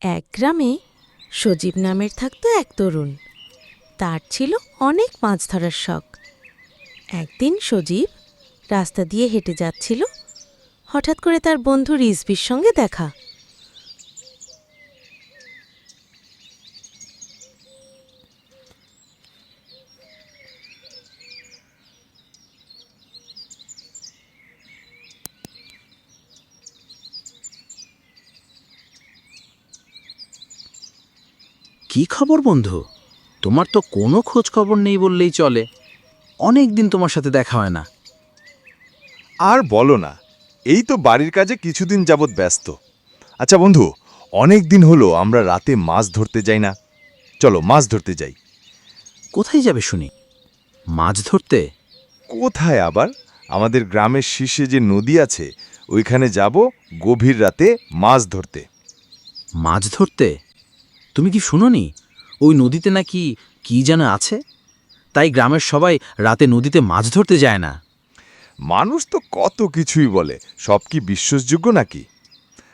এক গ্রামে সজীব নামের থাকত এক তরুণ। তার ছিল অনেক মাছ ধরার শখ। একদিন সজীব রাস্তা দিয়ে হেঁটে যাচ্ছিল। হঠাৎ করে তার বন্ধু রিজবির সঙ্গে দেখা। কি খবর বন্ধু? তোমার তো কোনো খোঁজ খবর নেই বললেই চলে। অনেক দিন তোমার সাথে দেখা হয় না। আর বলো না এই তো বাড়ির কাজে কিছুদিন যাবৎ ব্যস্ত। আচ্ছা বন্ধু অনেক দিন হলো আমরা রাতে মাছ ধরতে যাই না। চলো মাছ ধরতে যাই। কোথায় যাবে শুনি? মাছ ধরতে? কোথায় আবার? আমাদের গ্রামের শীর্ষে যে নদী আছে ওইখানে যাব গভীর রাতে মাছ ধরতে। মাছ ধরতে? তুমি কি শুনোনি? ওই নদীতে নাকি কি যেন আছে? তাই গ্রামের সবাই রাতে নদীতে মাছ ধরতে যায় না। মানুষ তো কত কিছুই বলে। সব কি বিশ্বাসযোগ্য নাকি?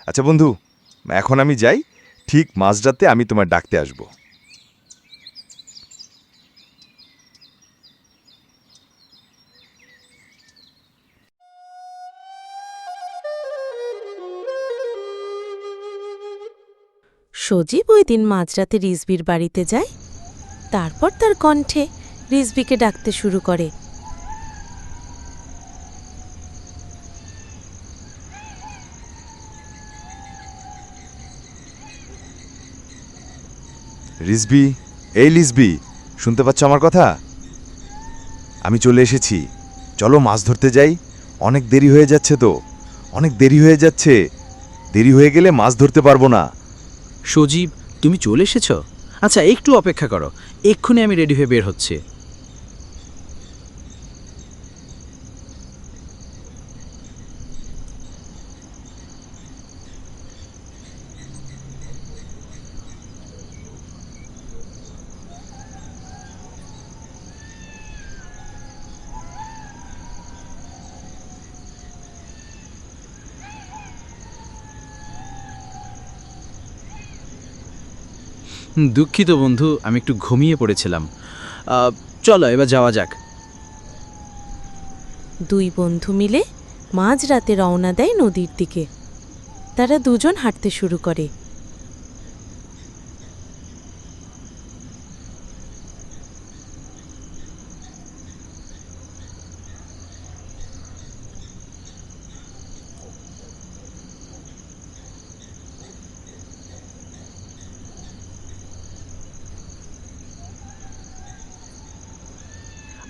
আচ্ছা বন্ধু, এখন আমি যাই। ঠিক মাঝরাতে আমি তোমার ডাকতে আসব। সজীব ওই দিন মাঝরাতে রিজবির বাড়িতে যায়। তারপর তার কণ্ঠে রিজবিকে ডাকতে শুরু করে। রিসবি এই লিসবি শুনতে পাচ্ছ আমার কথা? আমি চলে এসেছি। চলো মাছ ধরতে যাই। অনেক দেরি হয়ে যাচ্ছে তো। অনেক দেরি হয়ে যাচ্ছে। দেরি হয়ে গেলে মাছ ধরতে পারব না। সজীব তুমি চলে এসেছ? আচ্ছা একটু অপেক্ষা করো। এক্ষুনি আমি রেডি হয়ে বের হচ্ছে। দুঃখিত বন্ধু, আমি একটু ঘুমিয়ে পড়েছিলাম। চলো, এবার যাওয়া যাক। দুই বন্ধু মিলে মাঝ রাতে রওনা দেয় নদীর দিকে। তারা দুজন হাঁটতে শুরু করে।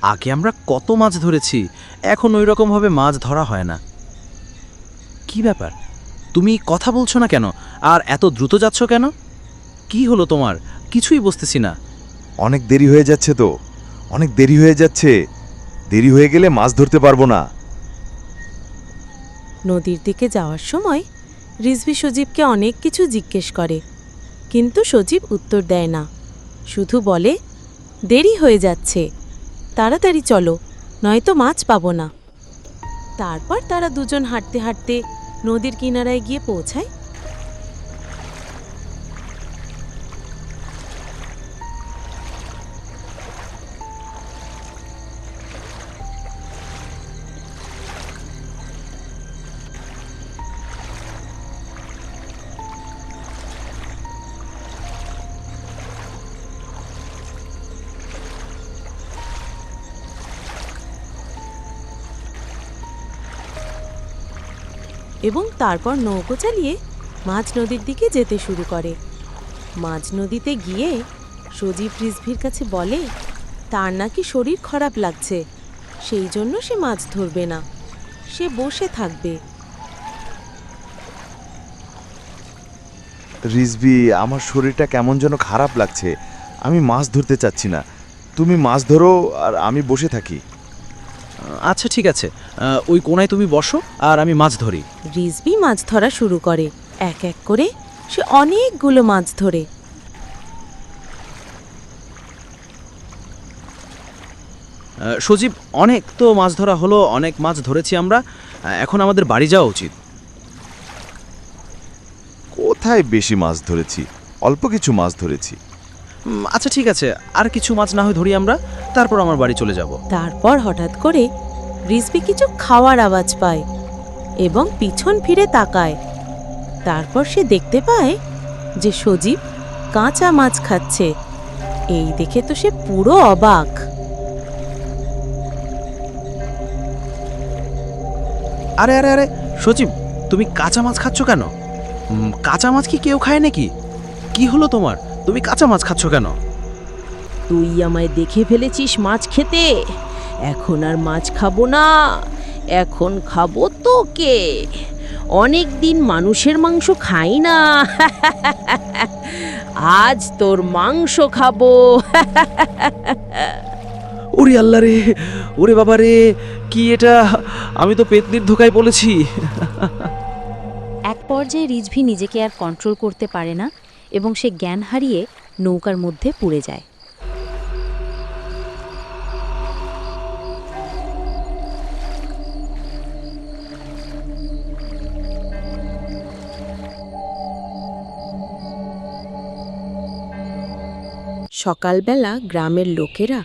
আগে আমরা কত মাছ ধরেছি এখন ওই রকমভাবে মাছ ধরা হয় না। কি ব্যাপার? তুমি কথা বলছো না কেন? আর এত দ্রুত যাচ্ছ কেন? কি হলো তোমার? কিছুই বুঝতেছি না। অনেক দেরি হয়ে যাচ্ছে তো। অনেক দেরি হয়ে যাচ্ছে। দেরি হয়ে গেলে মাছ ধরতে পারব না। নদীর দিকে যাওয়ার সময় রিজভি সজীবকে অনেক কিছু জিজ্ঞেস করে। কিন্তু সজীব উত্তর দেয় না। শুধু বলে দেরি হয়ে যাচ্ছে। তাড়াতাড়ি চলো, নয়তো মাছ পাবো না। তারপর তারা দুজন হাঁটতে হাঁটতে নদীর কিনারায় গিয়ে পৌঁছায়। এবং তারপর নৌকো চালিয়ে মাঝ নদীর দিকে যেতে শুরু করে। মাঝ নদীতে গিয়ে সজীব রিজভির কাছে বলে, তার নাকি শরীর খারাপ লাগছে, সেই জন্য সে মাছ ধরবে না, সে বসে থাকবে। রিসবি আমার শরীরটা কেমন যেন খারাপ লাগছে, আমি মাছ ধরতে চাচ্ছি না। তুমি মাছ ধরো আর আমি বসে থাকি। আচ্ছা ঠিক আছে। ওই কোনায় তুমি বসো আর আমি মাছ ধরি। রিজবি মাছ ধরা শুরু করে। এক এক করে সে অনেকগুলো মাছ ধরে। সজীব অনেক তো মাছ ধরা হলো অনেক মাছ ধরেছি আমরা। এখন আমাদের বাড়ি যাওয়া উচিত। কোথায় বেশি মাছ ধরেছি? অল্প কিছু মাছ ধরেছি। আচ্ছা ঠিক আছে। আর কিছু মাছ না হয় ধরি আমরা তারপর আমার বাড়ি চলে যাব। তারপর হঠাৎ করে রিজভি কিছু খাওয়ার আওয়াজ পায় এবং পিছন ফিরে তাকায়। তারপর সে দেখতে পায় যে সজীব কাঁচা মাছ খাচ্ছে। এই দেখে তো সে পুরো অবাক। আরে আরে আরে সচিব তুমি কাঁচা মাছ খাচ্ছ কেন? কাঁচা মাছ কি কেউ খায় নাকি? কি হলো তোমার? তুমি কাঁচা মাছ খাচ্ছ কেন? তুই আমায় দেখে ফেলেছিস মাছ খেতে। এখন আর মাছ খাব না। এখন খাব তোকে। অনেক দিন মানুষের মাংস খাই না। আজ তোর মাংস খাব। ওরে আল্লাহ রে ওরে বাবা রে কি এটা? আমি তো পেতনির ধোকায় বলেছি এক পর্যায়ে রিজভি নিজেকে আর কন্ট্রোল করতে পারে না। এবং সে জ্ঞান হারিয়ে নৌকার মধ্যে পুড়ে যায়। সকালবেলা গ্রামের লোকেরা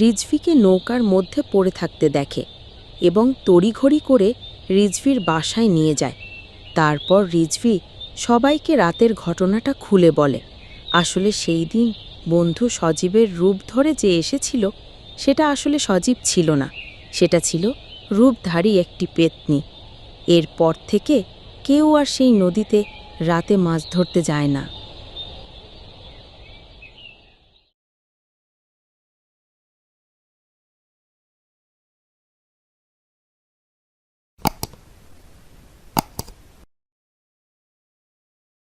রিজভিকে নৌকার মধ্যে পড়ে থাকতে দেখে এবং তড়িঘড়ি করে রিজভির বাসায় নিয়ে যায়। তারপর রিজভি সবাইকে রাতের ঘটনাটা খুলে বলে। আসলে সেই দিন বন্ধু সজীবের রূপ ধরে যে এসেছিল, সেটা আসলে সজীব ছিল না। সেটা ছিল রূপধারী একটি পেতনি। এরপর থেকে কেউ আর সেই নদীতে রাতে মাছ ধরতে যায় না।